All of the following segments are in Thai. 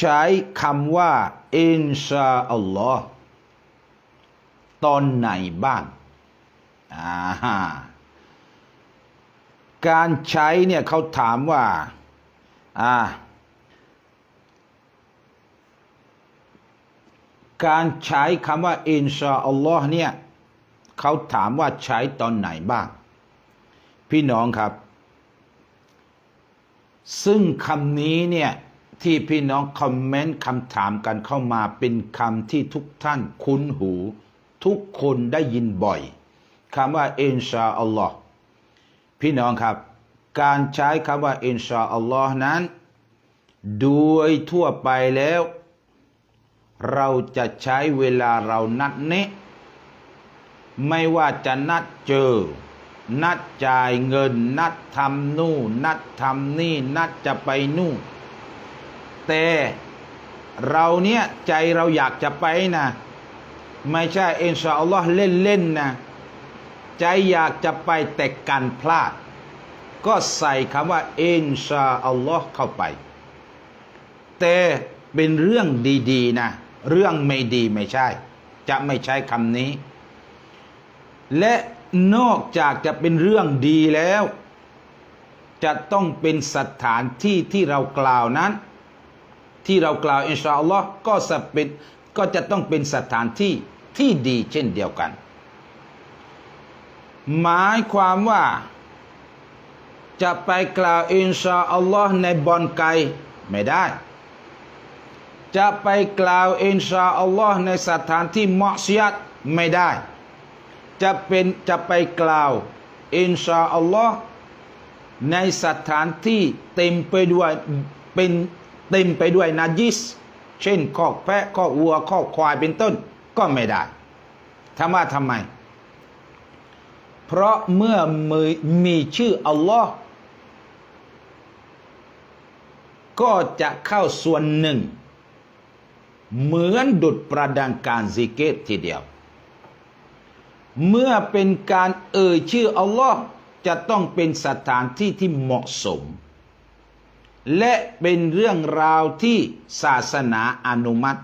ใช้คำว่า อินชาอัลลอฮ์ตอนไหนบ้างอ่าการใช้เนี่ยเขาถามว่าอ่าการใช้คำว่า อินชาอัลลอฮ์เนี่ยเขาถามว่าใช้ตอนไหนบ้าง พี่น้องครับ ซึ่งคำนี้เนี่ย ที่พี่น้องคอมเมนต์คำถามกันเข้ามาเป็นคำที่ทุกท่านคุ้นหู ทุกคนได้ยินบ่อยคำว่าอินชาอัลลอฮ์พี่น้องครับ การใช้คำว่าอินชาอัลลอฮ์นั้น โดยทั่วไปแล้ว เราจะใช้เวลาเรานัดเนะไม่ว่าจะนัดเจอ นัดจ่ายเงิน นัดทำนู่นนัดทำนี่ นัดจะไปนู่น แต่เราเนี่ยใจเราอยากจะไปนะไม่ใช่อินชาอัลลอฮ์เล่นๆนะใจอยากจะไปแต่กันพลาด ก็ใส่คำว่าอินชาอัลลอฮ์เข้าไป แต่เป็นเรื่องดีๆนะเรื่องไม่ดีไม่ใช่ จะไม่ใช้คำนี้ และนอกจากจะเป็นเรื่องดีแล้ว จะต้องเป็นสถานที่ที่เรากล่าวนั้น ที่เรากล่าวอินชาอัลลอฮ์ก็จะเป็นก็จะต้องเป็นสถานที่ที่ดีเช่นเดียวกัน หมายความว่า จะไปกล่าวอินชาอัลลอฮ์ในบอนไกไม่ได้ จะไปกล่าวอินชาอัลลอฮ์ในสถานที่มอสยัดไม่ได้ จะเป็นจะไปกล่าวอินชาอัลลอฮ์ในสถานที่เต็มไปด้วยเป็น เต็มไปด้วยนาจิส เช่นคอกแพะคอกวัวคอกควายเป็นต้นก็ไม่ได้ถามว่าทำไม เพราะเมื่อมือมีชื่ออัลลอฮ์ก็จะเข้าส่วนหนึ่ง เหมือนดุดประดังการซิกเกตทีเดียว เมื่อเป็นการเอ่ยชื่ออัลลอฮ์จะต้องเป็นสถานที่ที่เหมาะสม และเป็นเรื่องราวที่ศาสนาอนุมัติ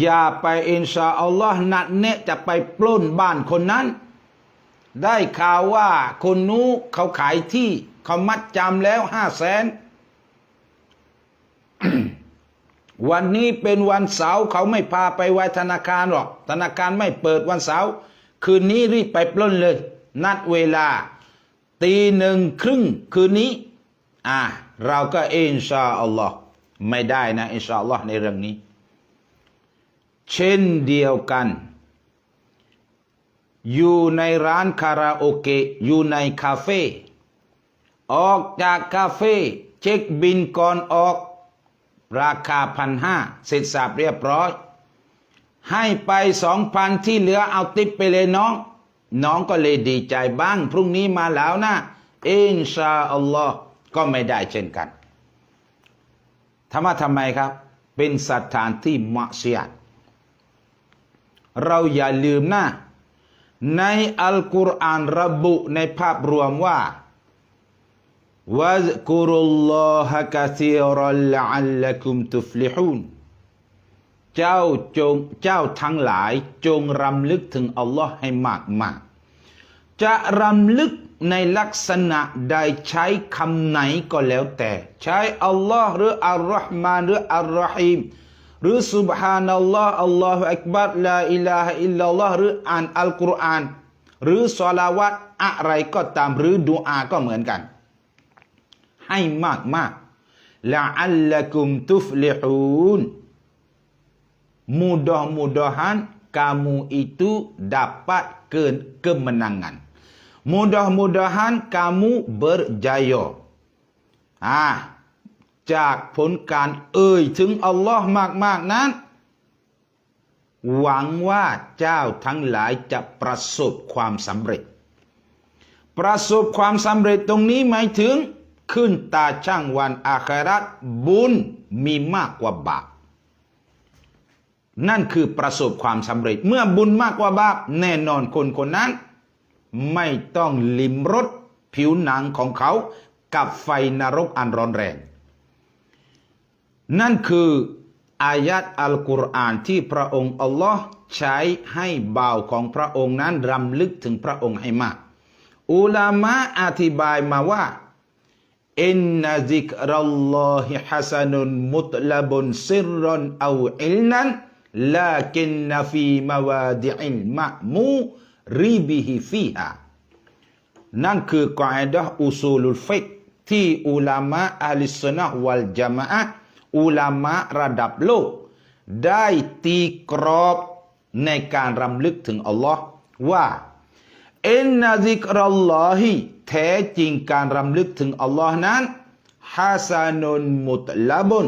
อย่าไปอินชาอัลลอฮ์นัดเนะจะไปปล้นบ้านคนนั้น ได้ข่าวว่าคนนู้เขาขายที่เขามัดจำแล้วห้าแสนวันนี้เป็นวันเสาร์เขาไม่พาไปไว้ธนาคารหรอก ธนาคารไม่เปิดวันเสาร์คืนนี้รีบไปปล้นเลย นัดเวลา ตีหนึ่งครึ่งคืนนี้ อ่า เราก็อินชาอัลลอฮ์ไม่ได้นะ อินชาอัลลอฮ์ในเรื่องนี้ เช่นเดียวกัน อยู่ในร้านคาราโอเกะอยู่ในคาเฟ่ออกจากคาเฟ่เช็คบินก่อนออก ราคาพันห้าเสร็จสับเรียบร้อย ให้ไปสองพันที่เหลือเอาติปไปเลยน้อง น้องก็เลยดีใจบ้าง พรุ่งนี้มาแล้วนะอินชาอัลลอฮ์ก็ไม่ได้เช่นกันทำไมทำไมครับ เป็นสถานที่มัสยิดเราอย่าลืมนะ ในอัลกุรอานระบุในภาพรวมว่าวะกุรุลลอฮะกะซีรัลลัลลักุมตุฟลิฮูน จ้าจงเจ้าทั้งหลายจงรำลึกถึงอัลลอฮ์ให้มากมากจะรำลึกในลักษณะใดใช้คำไหนก็แล้วแต่ ใช้อัลลอฮ์หรืออัลลอฮ์มานหรืออัลรอฮีมหรือสุบฮานัลลอฮ์อัลลอฮฺอักบัรลาอิลาฮอิลลัลลอฮ์หรืออ่านอัลกุรอาน หรือสลาวัตอะไรก็ตามหรือดูอาก็เหมือนกัน ให้มากมากละอัลละกุมตุฟลิฮูน mudah-mudahan kamu itu dapat ke kemenangan mudah-mudahan kamu berjaya อ่าจากผลการเอ่ยถึงอัลลอฮ์มากๆนั้น หวังว่าเจ้าทั้งหลายจะประสบความสำเร็จ ประสบความสำเร็จตรงนี้หมายถึง ขึ้นตาช่างวันอาคราตบุญมีมากกว่าบาป นั่นคือประสบความสำเร็จ เมื่อบุญมากกว่าบาปแน่นอนคนคนนั้น ไม่ต้องลิมรสผิวหนังของเขากับไฟนรกอันร้อนแรง นั่นคืออายัดอัลกุรอานที่พระองค์อัลลอฮ์ใช้ให้บ่าวของพระองค์นั้นรำลึกถึงพระองค์ให้มาก อุลามะอธิบายมาว่าอินนซิกรัลลอฮิฮัสนุนมุตลบุนซิรรอนอาอิลนัน ลากินนฟีมาวาดิอิลมะมูรีบิฮิฟีฮานั่นคือกอดะอุซูลุลฟิกที่อุลามะอัลสุนนะวัลจามะฮ์อุลามะระดับโลก ได้ตีกรอบในการรำลึกถึงอัลลอฮ์ว่าอินนาซิกรัลลอฮิแท้จริงการรำลึกถึงอัลลอฮ์นั้นฮาซานุนมุตลาบุน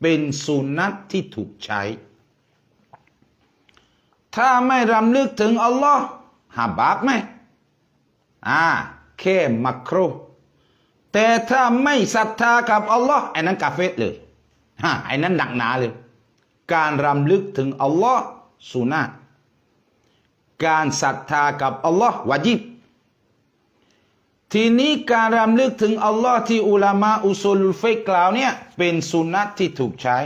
เป็นสุนัตที่ถูกใช้ ถ้าไม่รำลึกถึงอัลลอฮ์หาบาปไหมอ่าแค่มักรุแต่ถ้าไม่ศรัทธากับอัลลอฮ์ไอ้นั้นกาเฟตเลยฮะไอ้นั้นหนักหนาเลย การรำลึกถึงอัลลอฮ์สุนะการศรัทธากับอัลลอฮ์วาจิบทีนี้การรำลึกถึงอัลลอฮ์ที่อุลามะอุซูลุลฟิกกล่าวเนี่ยเป็นสุนัตที่ถูกใช้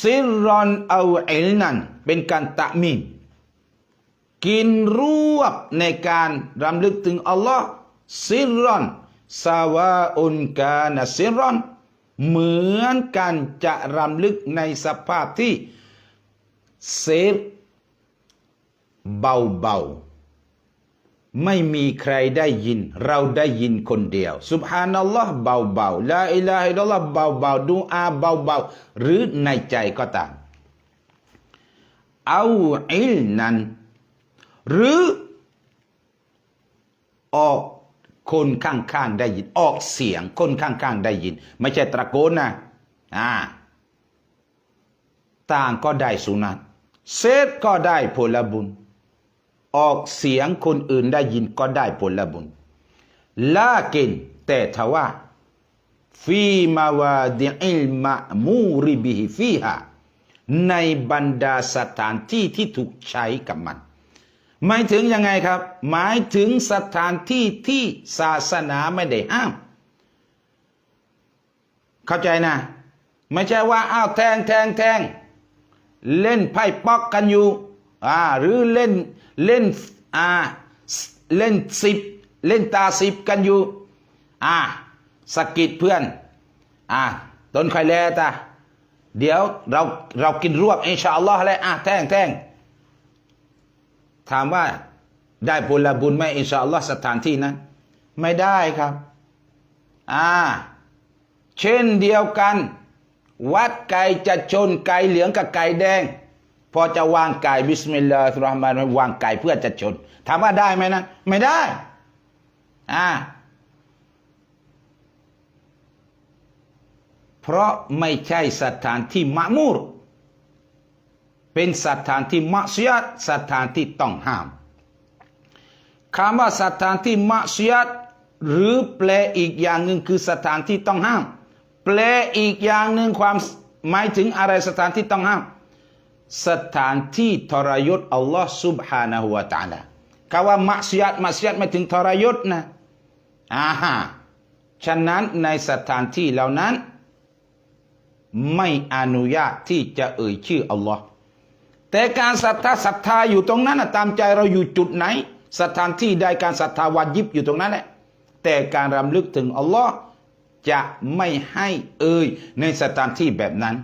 ซิรอนเอาเอลนันเป็นการตะมีมกินรวบในการรำลึกถึงอัลลอฮ์ซิรอนซาวาอุนกานะซิรรอน เหมือนกันจะรำลึกในสภาพที่เซฟเบาๆ ไม่มีใครได้ยิน เราได้ยินคนเดียวสุบฮานัลลอฮ์เบาๆลาอิลาฮิลลอฮ์เบาๆดูอาเบาๆหรือในใจก็ตามเอาอิลนั้น หรือออกคนข้างๆได้ยิน ออกเสียงคนข้างๆได้ยิน ไม่ใช่ตะโกนนะอ่าต่างก็ได้สุนัตเซฟก็ได้ผลบุญ ออกเสียงคนอื่นได้ยินก็ได้ผลบุญลากินแต่ทว่าฟีมาวาดิอิลมะมูริบิฮิฟีฮาในบรรดาสถานที่ที่ถูกใช้กับมัน หมายถึงยังไงครับ หมายถึงสถานที่ที่ศาสนาไม่ได้ห้าม เข้าใจนะ ไม่ใช่ว่าอ้าวแทงแทงแทง เล่นไพ่ป๊อกกันอยู่ อ่าหรือเล่นเล่นอ่าเล่นสิบเล่นตาสิบกันอยู่อ่าสกิดเพื่อนอ่าต้นไข่แลตาเดี๋ยวเราเรากินรวบอินชาอัลลอฮ์เลยอะแท่งแท่งถามว่าได้ผละบุญไหมอินชาอัลลอฮ์สถานที่นั้น ไม่ได้ครับอ่าเช่นเดียวกัน วัดไก่จะชนไก่เหลืองกับไก่แดง พอจะวางไก่บิสมิลลาฮิรราะห์มานิรเราะฮีมวางไก่เพื่อจะชนถามว่าได้ไหมนะไม่ได้ อ่า เพราะไม่ใช่สถานที่มะมูร เป็นสถานที่มัสยิดสถานที่ต้องห้ามคำว่าสถานที่มัสยิดหรือแปลอีกอย่างหนึ่งคือสถานที่ต้องห้าม แปลอีกอย่างหนึ่งความหมายถึงอะไรสถานที่ต้องห้าม สถานที่ทรยศอัลลอฮ์ سبحانه และ تعالى คำว่ามัสยิดมัสยิดไม่ถึงทรยศนะอ่าฮะฉะนั้นในสถานที่เหล่านั้น ไม่อนุญาตที่จะเอ่ยชื่ออัลลอฮ์แต่การศรัทธาศรัทธาอยู่ตรงนั้นนะตามใจเราอยู่จุดไหน สถานที่ใดการศรัทธาวาจิบอยู่ตรงนั้นแหละ แต่การรำลึกถึงอัลลอฮ์จะไม่ให้เอ่ยในสถานที่แบบนั้น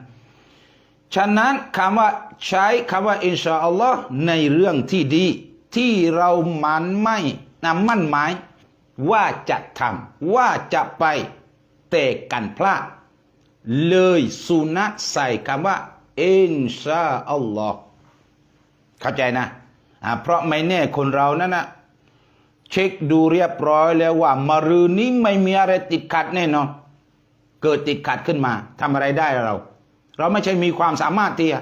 ฉะนั้นคำว่าใช้คำว่าอินชาอัลลอฮ์ในเรื่องที่ดี ที่เรามันไม่นะมั่นหมาย ว่าจะทำว่าจะไปแต่กันพลาดเลยสุนัตใส่คำว่าอินชาอัลลอฮ์เข้าใจนะอ่าเพราะไม่แน่คนเรานั่นนะเช็คดูเรียบร้อยแล้วว่ามารืนนี้ไม่มีอะไรติดขัดแน่นอนเกิดติดขัดขึ้นมาทำอะไรได้เรา เราไม่ใช่มีความสามารถที่จะ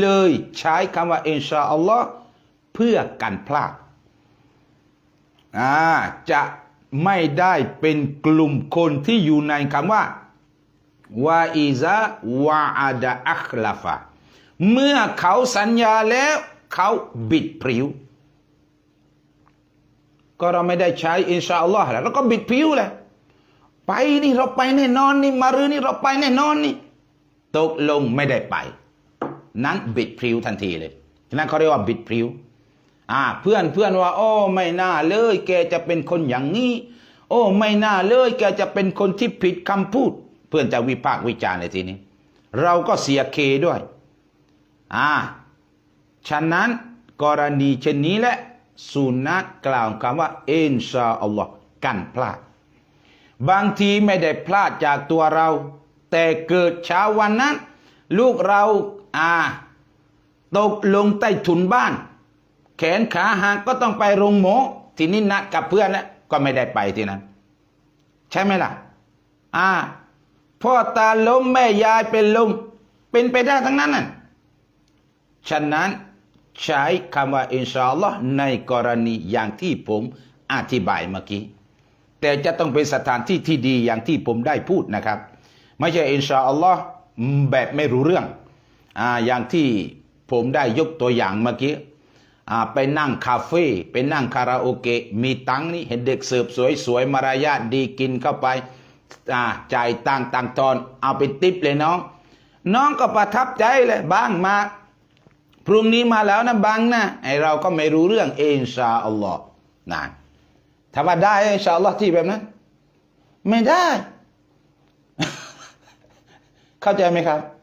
เลยใช้คำว่าอินชาอัลลอฮ์เพื่อกันพลาดจะไม่ได้เป็นกลุ่มคนที่อยู่ในคำว่าวาอิซาวาอาดะอัคลาฟะเมื่อเขาสัญญาแล้วเขาบิดพริ้ว ก็เราไม่ได้ใช้อินชาอัลลอฮ์แล้วเราก็บิดพริ้วแหละไปนี่เราไปแน่นอนนี่มารืนนี่เราไปแน่นอนนี่ ตกลงไม่ได้ไป นั้นบิดพริ้วทันทีเลยฉะนั้นเขาเรียกว่าบิดพริ้วอ่าเพื่อนเพื่อนว่า โอ้ไม่น่าเลย แกจะเป็นคนอย่างนี้ โอ้ไม่น่าเลย แกจะเป็นคนที่ผิดคำพูด เพื่อนจะวิพากษ์วิจารณ์ในทีนี้ เราก็เสียเคด้วยอ่าฉะนั้นกรณีเช่นนี้แหละสุนัตกล่าวคำว่าอินชาอัลลอฮ์กันพลาด บางทีไม่ได้พลาดจากตัวเรา แต่เกิดเช้าวันนั้น ลูกเราอ่าตกลงใต้ถุนบ้าน แขนขาหักก็ต้องไปโรงหมอทีนี้นัดกับเพื่อนแล้วก็ไม่ได้ไปที่นั้น ใช่ไหมล่ะ อ่าพ่อตาล้มแม่ยายเป็นลมเป็นไปได้ทั้งนั้นน่ะฉะนั้นใช้คำว่าอินชาอัลลอฮ์ในกรณีอย่างที่ผมอธิบายเมื่อกี้ แต่จะต้องเป็นสถานที่ที่ดีอย่างที่ผมได้พูดนะครับ ไม่ใช่อินชาอัลลอฮ์แบบไม่รู้เรื่องอ่าอย่างที่ผมได้ยกตัวอย่างเมื่อกี้อ่าไปนั่งคาเฟ่ไปนั่งคาราโอเกะมีตังนี่เห็นเด็กเสิร์ฟสวยๆมารยาทดีกินเข้าไปอ่าจ่ายตังตังตอน เอาไปติปเลยน้อง น้องก็ประทับใจเลยบ้างมาพรุ่งนี้มาแล้วนะบังนะไอเราก็ไม่รู้เรื่องอินชาอัลลอฮ์นะถ้าว่าได้อินชาอัลลอฮ์ที่แบบนั้น ไม่ได้ เข้าใจไหมครับ